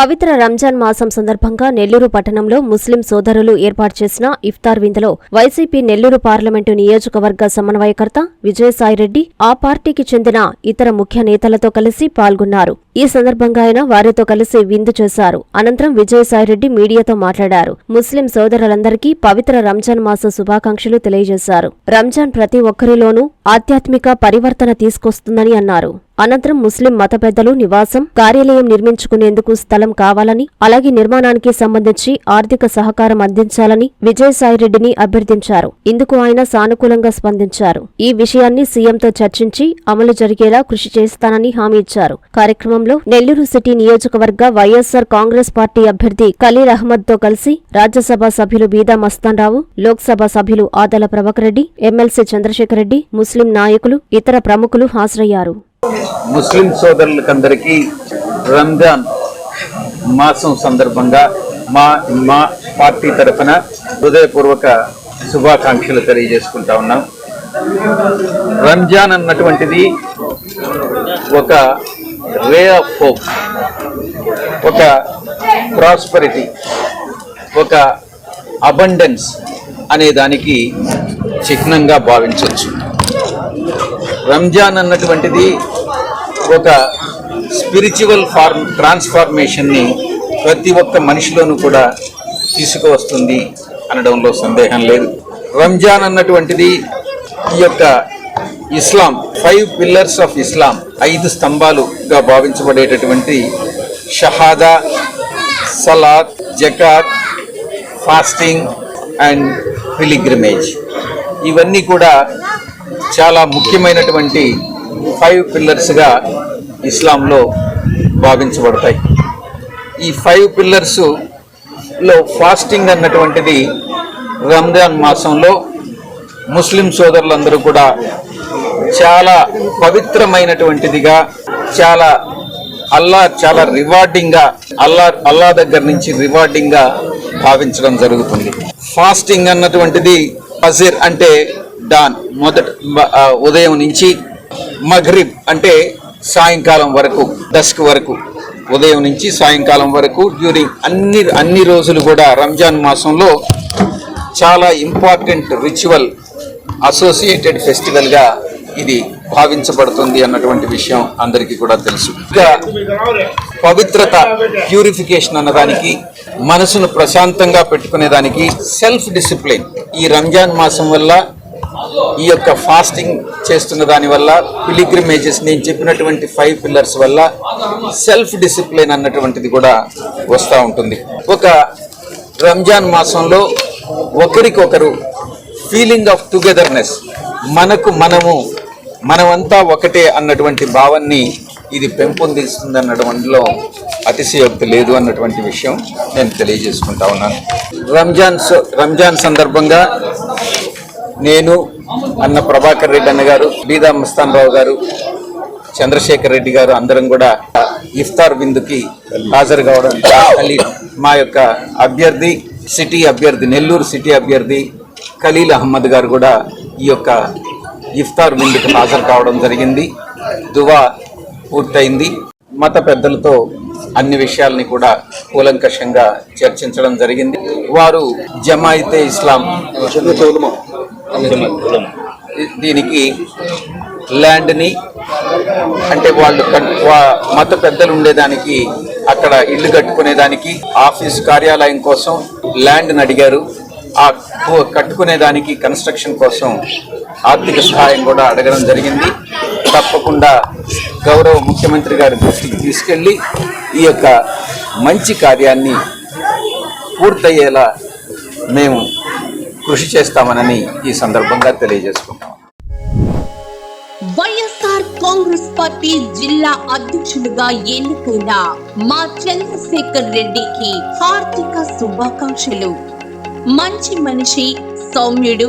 పవిత్ర రంజాన్ మాసం సందర్భంగా నెల్లూరు పట్టణంలో ముస్లిం సోదరులు ఏర్పాటు చేసిన ఇఫ్తార్ విందులో వైసీపీ నెల్లూరు పార్లమెంటు నియోజకవర్గ సమన్వయకర్త విజయసాయిరెడ్డి ఆ పార్టీకి చెందిన ఇతర ముఖ్య నేతలతో కలిసి పాల్గొన్నారు. ఈ సందర్భంగా ఆయన వారితో కలిసి విందు చేశారు. అనంతరం విజయసాయిరెడ్డి మీడియాతో మాట్లాడారు. ముస్లిం సోదరులందరికీ పవిత్ర రంజాన్ మాస శుభాకాంక్షలు తెలియజేశారు. రంజాన్ ప్రతి ఒక్కరిలోనూ ఆధ్యాత్మిక పరివర్తన తీసుకొస్తుందని అన్నారు. అనంతరం ముస్లిం మత పెద్దలు నివాసం కార్యాలయం నిర్మించుకునేందుకు స్థలం కావాలని అలాగే నిర్మాణానికి సంబంధించి ఆర్థిక సహకారం అందించాలని విజయసాయిరెడ్డిని అభ్యర్థించారు. ఇందుకు ఆయన సానుకూలంగా స్పందించారు. ఈ విషయాన్ని సీఎంతో చర్చించి అమలు జరిగేలా కృషి చేస్తానని హామీ ఇచ్చారు. కార్యక్రమంలో నెల్లూరు సిటీ నియోజకవర్గ వైఎస్సార్ కాంగ్రెస్ పార్టీ అభ్యర్థి ఖలీల్ అహ్మద్తో కలిసి రాజ్యసభ సభ్యులు బీదా మస్తాన్రావు లోక్సభ సభ్యులు ఆదల ప్రభకరెడ్డి ఎమ్మెల్సీ చంద్రశేఖర్ రెడ్డి ముస్లిం నాయకులు ఇతర ప్రముఖులు హాజరయ్యారు. ముస్లిం సోదరులకందరికీ రంజాన్ మాసం సందర్భంగా మా మా పార్టీ తరఫున హృదయపూర్వక శుభాకాంక్షలు తెలియజేసుకుంటా ఉన్నాం. రంజాన్ అన్నటువంటిది ఒక రే ఆఫ్ హోప్ ఒక ప్రాస్పరిటీ ఒక అబండెన్స్ అనే దానికి చిహ్నంగా భావించవచ్చు. రంజాన్ అన్నటువంటిది ఒక స్పిరిచువల్ ఫార్మ్ ట్రాన్స్ఫార్మేషన్ని ప్రతి ఒక్క మనిషిలోనూ కూడా తీసుకువస్తుంది అనడంలో సందేహం లేదు. రంజాన్ అన్నటువంటిది ఈ యొక్క ఇస్లాం ఫైవ్ పిల్లర్స్ ఆఫ్ ఇస్లాం ఐదు స్తంభాలుగా భావించబడేటటువంటి షహాదా సలాద్ జకాత్ ఫాస్టింగ్ అండ్ పిలిగ్రిమేజ్. ఇవన్నీ కూడా చాలా ముఖ్యమైనటువంటి ఫైవ్ పిల్లర్స్గా ఇస్లాంలో భావించబడతాయి. ఈ ఫైవ్ పిల్లర్స్లో ఫాస్టింగ్ అన్నటువంటిది రంజాన్ మాసంలో ముస్లిం సోదరులందరూ కూడా చాలా పవిత్రమైనటువంటిదిగా చాలా అల్లా చాలా రివార్డింగ్గా అల్లా అల్లా దగ్గర నుంచి రివార్డింగ్గా భావించడం జరుగుతుంది. ఫాస్టింగ్ అన్నటువంటిది ఫజిర్ అంటే డాన్ మొదట ఉదయం నుంచి మగ్రిబ్ అంటే సాయంకాలం వరకు డస్క్ వరకు ఉదయం నుంచి సాయంకాలం వరకు డ్యూరింగ్ అన్ని అన్ని రోజులు కూడా రంజాన్ మాసంలో చాలా ఇంపార్టెంట్ రిచువల్ అసోసియేటెడ్ ఫెస్టివల్గా ఇది భావించబడుతుంది అన్నటువంటి విషయం అందరికీ కూడా తెలుసు. ఇంకా పవిత్రత ప్యూరిఫికేషన్ అన్నదానికి మనసును ప్రశాంతంగా పెట్టుకునేదానికి సెల్ఫ్ డిసిప్లిన్ ఈ రంజాన్ మాసం వల్ల ఈ యొక్క ఫాస్టింగ్ చేస్తున్న దాని వల్ల పిలిగ్రిమేజెస్ నేను చెప్పినటువంటి ఫైవ్ పిల్లర్స్ వల్ల సెల్ఫ్ డిసిప్లిన్ అన్నటువంటిది కూడా వస్తూ ఉంటుంది. ఒక రంజాన్ మాసంలో ఒకరికొకరు ఫీలింగ్ ఆఫ్ టుగెదర్నెస్ మనకు మనము మనమంతా ఒకటే అన్నటువంటి భావాన్ని ఇది పెంపొందిస్తుంది అన్నటువంటిలో అతిశయోక్తి లేదు అన్నటువంటి విషయం నేను తెలియజేసుకుంటా ఉన్నాను. రంజాన్ రంజాన్ సందర్భంగా నేను అన్న ప్రభాకర్ రెడ్డి అన్న గారు బీదా మస్తాన్ రావు గారు చంద్రశేఖర్ రెడ్డి గారు అందరం కూడా ఇఫ్తార్ విందుకి హాజరు కావడం మా యొక్క అభ్యర్థి సిటీ అభ్యర్థి నెల్లూరు సిటీ అభ్యర్థి ఖలీల్ అహ్మద్ గారు కూడా ఈ యొక్క ఇఫ్తార్ విందుకు హాజరు కావడం జరిగింది. దువా పూర్తయింది. మత పెద్దలతో అన్ని విషయాల్ని కూడా కూలంకషంగా చర్చించడం జరిగింది. వారు జమాయితే ఇస్లాం. దీనికి ల్యాండ్ని అంటే వాళ్ళు వా- మత పెద్దలు ఉండేదానికి అక్కడ ఇల్లు కట్టుకునేదానికి ఆఫీస్ కార్యాలయం కోసం ల్యాండ్ని అడిగారు. ఆ కట్టుకునేదానికి కన్స్ట్రక్షన్ కోసం ఆర్థిక సహాయం కూడా అడగడం జరిగింది. తప్పకుండా గౌరవ ముఖ్యమంత్రి గారి దృష్టికి తీసుకెళ్ళి ఈ యొక్క మంచి కార్యాన్ని పూర్తయ్యేలా మేము కృషి చేస్తామనని ఈ సందర్భంగా తెలియజేసుకుంటాం వైఎస్ఆర్ కాంగ్రెస్ పార్టీ జిల్లా అధ్యక్షులుగా ఎన్నికైన మా చంద్రశేఖర్ రెడ్డికి హార్దిక శుభాకాంక్షలు. మంచి మనిషి సౌమ్యుడు